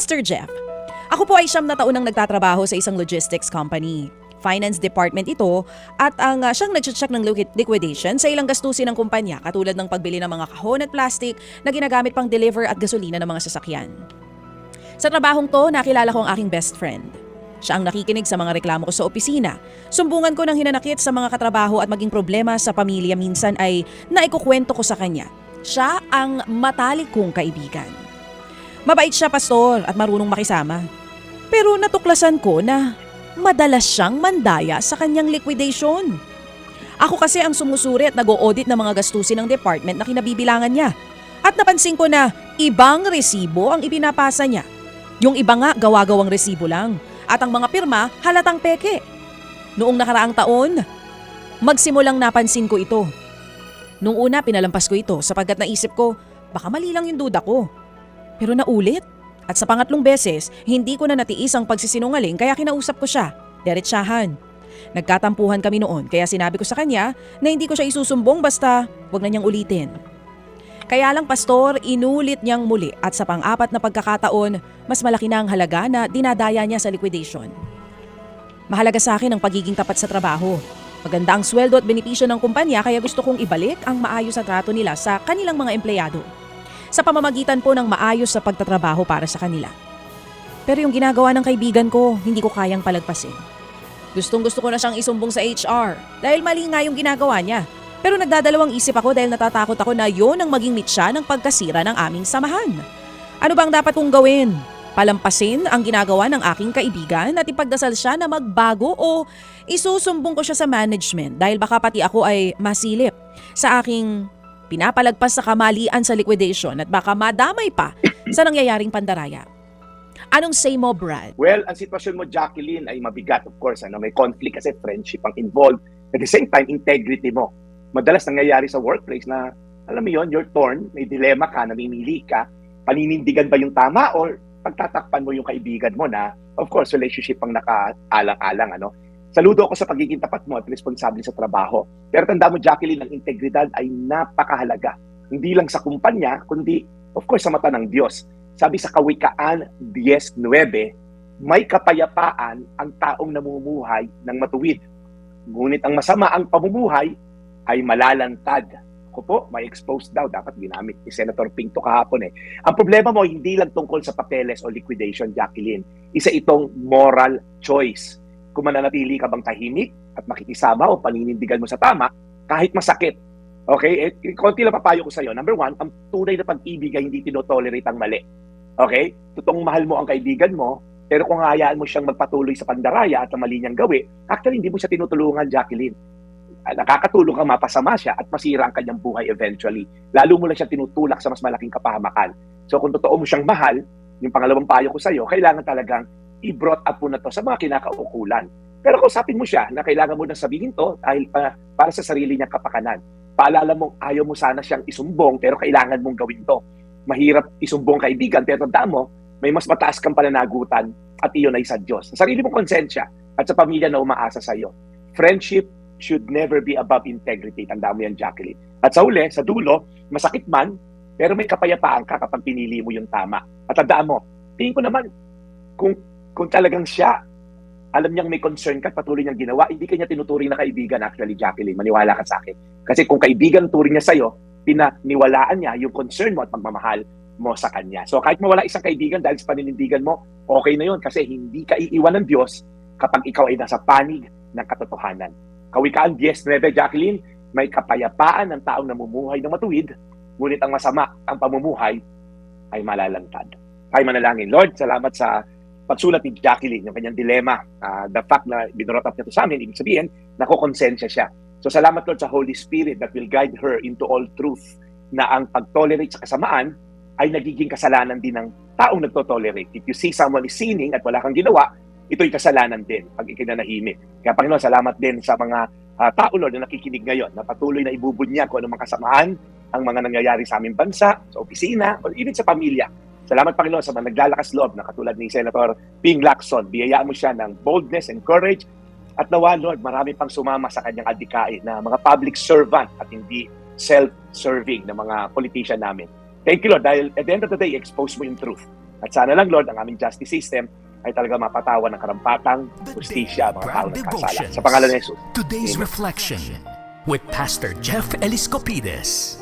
Pastor Jeff, ako po ay siyam na taon nang nagtatrabaho sa isang logistics company. Finance department ito at ang uh, siyang nag-check ng liquid- liquidation sa ilang gastusin ng kumpanya katulad ng pagbili ng mga kahon at plastic na ginagamit pang deliver at gasolina ng mga sasakyan. Sa trabahong to, nakilala ko ang aking best friend. Siya ang nakikinig sa mga reklamo ko sa opisina. Sumbungan ko ng hinanakit sa mga katrabaho at maging problema sa pamilya minsan ay naikukwento ko sa kanya. Siya ang matalik kong kaibigan. Mabait siya, pastor, at marunong makisama. Pero natuklasan ko na madalas siyang mandaya sa kanyang liquidation. Ako kasi ang sumusuri at nag-audit ng mga gastusin ng department na kinabibilangan niya. At napansin ko na ibang resibo ang ipinapasa niya. Yung iba nga gawa-gawang resibo lang. At ang mga pirma halatang peke. Noong nakaraang taon, magsimulang napansin ko ito. Nung una pinalampas ko ito sapagkat naisip ko baka mali lang yung duda ko. Pero naulit. At sa pangatlong beses, hindi ko na natiis ang pagsisinungaling kaya kinausap ko siya. Diretsahan. Nagkatampuhan kami noon kaya sinabi ko sa kanya na hindi ko siya isusumbong basta wag na niyang ulitin. Kaya lang pastor, inulit niyang muli at sa pang-apat na pagkakataon, mas malaki na ang halaga na dinadaya niya sa liquidation. Mahalaga sa akin ang pagiging tapat sa trabaho. Maganda ang sweldo at benepisyo ng kumpanya kaya gusto kong ibalik ang maayos na trato nila sa kanilang mga empleyado. Sa pamamagitan po ng maayos sa pagtatrabaho para sa kanila. Pero yung ginagawa ng kaibigan ko, hindi ko kayang palagpasin. Gustong gusto ko na siyang isumbong sa HR dahil mali nga yung ginagawa niya. Pero nagdadalawang isip ako dahil natatakot ako na yon ang maging mitsa ng pagkasira ng aming samahan. Ano bang dapat kong gawin? Palampasin ang ginagawa ng aking kaibigan at ipagdasal siya na magbago o isusumbong ko siya sa management dahil baka pati ako ay masilip sa aking pinapalagpas sa kamalian sa liquidation at baka madamay pa sa nangyayaring pandaraya. Anong say mo, Brad? Well, ang sitwasyon mo, Jacqueline, ay mabigat, of course. Ano? May conflict kasi friendship ang involved. At the same time, integrity mo. Madalas nangyayari sa workplace na, alam mo yon you're torn, may dilema ka, namimili ka, paninindigan ba yung tama or pagtatakpan mo yung kaibigan mo na, of course, relationship ang nakaalang-alang. Ano? Saludo ako sa pagiging tapat mo at responsable sa trabaho. Pero tanda mo, Jacqueline, ang integridad ay napakahalaga. Hindi lang sa kumpanya, kundi, of course, sa mata ng Diyos. Sabi sa Kawikaan 10.9, may kapayapaan ang taong namumuhay ng matuwid. Ngunit ang masama ang pamumuhay ay malalantad. Ako po, may exposed daw. Dapat ginamit ni Senator Pinto kahapon eh. Ang problema mo, hindi lang tungkol sa papeles o liquidation, Jacqueline. Isa itong moral choice. Kung mananatili ka bang tahimik at makikisama o paninindigan mo sa tama, kahit masakit. Okay? Eh, konti lang papayo ko sa'yo. Number one, ang tunay na pag-ibig ay hindi tinotolerate ang mali. Okay? Totoong mahal mo ang kaibigan mo, pero kung hayaan mo siyang magpatuloy sa pandaraya at ang mali niyang gawi, actually hindi mo siya tinutulungan, Jacqueline. Ah, Nakakatulong kang mapasama siya at masira ang kanyang buhay eventually. Lalo mo lang siya tinutulak sa mas malaking kapahamakan. So kung totoo mo siyang mahal, yung pangalawang payo ko sa'yo, kailangan talagang i-brought up mo na to sa mga kinakaukulan. Pero kausapin mo siya na kailangan mo na sabihin to dahil pa, para sa sarili niyang kapakanan. Paalala mo, ayaw mo sana siyang isumbong pero kailangan mong gawin to. Mahirap isumbong kaibigan pero tandaan mo, may mas mataas kang pananagutan at iyon ay sa Diyos. Sa sarili mong konsensya at sa pamilya na umaasa sa iyo. Friendship should never be above integrity. Tandaan mo yan, Jacqueline. At sa uli, sa dulo, masakit man, pero may kapayapaan ka kapag pinili mo yung tama. At tandaan mo, tingin ko naman, kung, kung talagang siya, alam niyang may concern ka, at patuloy niyang ginawa, hindi kanya tinuturing na kaibigan actually, Jacqueline. Maniwala ka sa akin. Kasi kung kaibigan turing niya sa'yo, pinaniwalaan niya yung concern mo at pagmamahal mo sa kanya. So kahit mawala isang kaibigan dahil sa paninindigan mo, okay na yun kasi hindi ka iiwan ng Diyos kapag ikaw ay nasa panig ng katotohanan. Kawikaan 10.9, Jacqueline, may kapayapaan ng taong namumuhay ng matuwid, ngunit ang masama, ang pamumuhay, ay malalantad. Ay manalangin. Lord, salamat sa pagsulat ni Jacqueline, yung kanyang dilema. Ah, the fact na binurot up niya to sa amin, ibig sabihin, nakokonsensya siya. So salamat Lord sa Holy Spirit that will guide her into all truth na ang pag-tolerate sa kasamaan ay nagiging kasalanan din ng taong nagto-tolerate. If you see someone is sinning at wala kang ginawa, ito'y kasalanan din pag ikinanahimik. Kaya Panginoon, salamat din sa mga ah, tao Lord na nakikinig ngayon na patuloy na ibubunyag kung anong mga kasamaan ang mga nangyayari sa aming bansa, sa opisina, o even sa pamilya. Salamat Panginoon sa mga naglalakas loob na katulad ni Senator Ping Lacson. Biyayaan mo siya ng boldness and courage at nawa, Lord, marami pang sumama sa kanyang adikain na mga public servant at hindi self-serving na mga politician namin. Thank you, Lord, dahil at the end of the day, expose mo yung truth. At sana lang, Lord, ang aming justice system ay talaga mapatawan ng karampatang justisya mga tao. Devotions. Sa pangalan ni Jesus. Today's Amen. reflection with Pastor Jeff Eliscopides.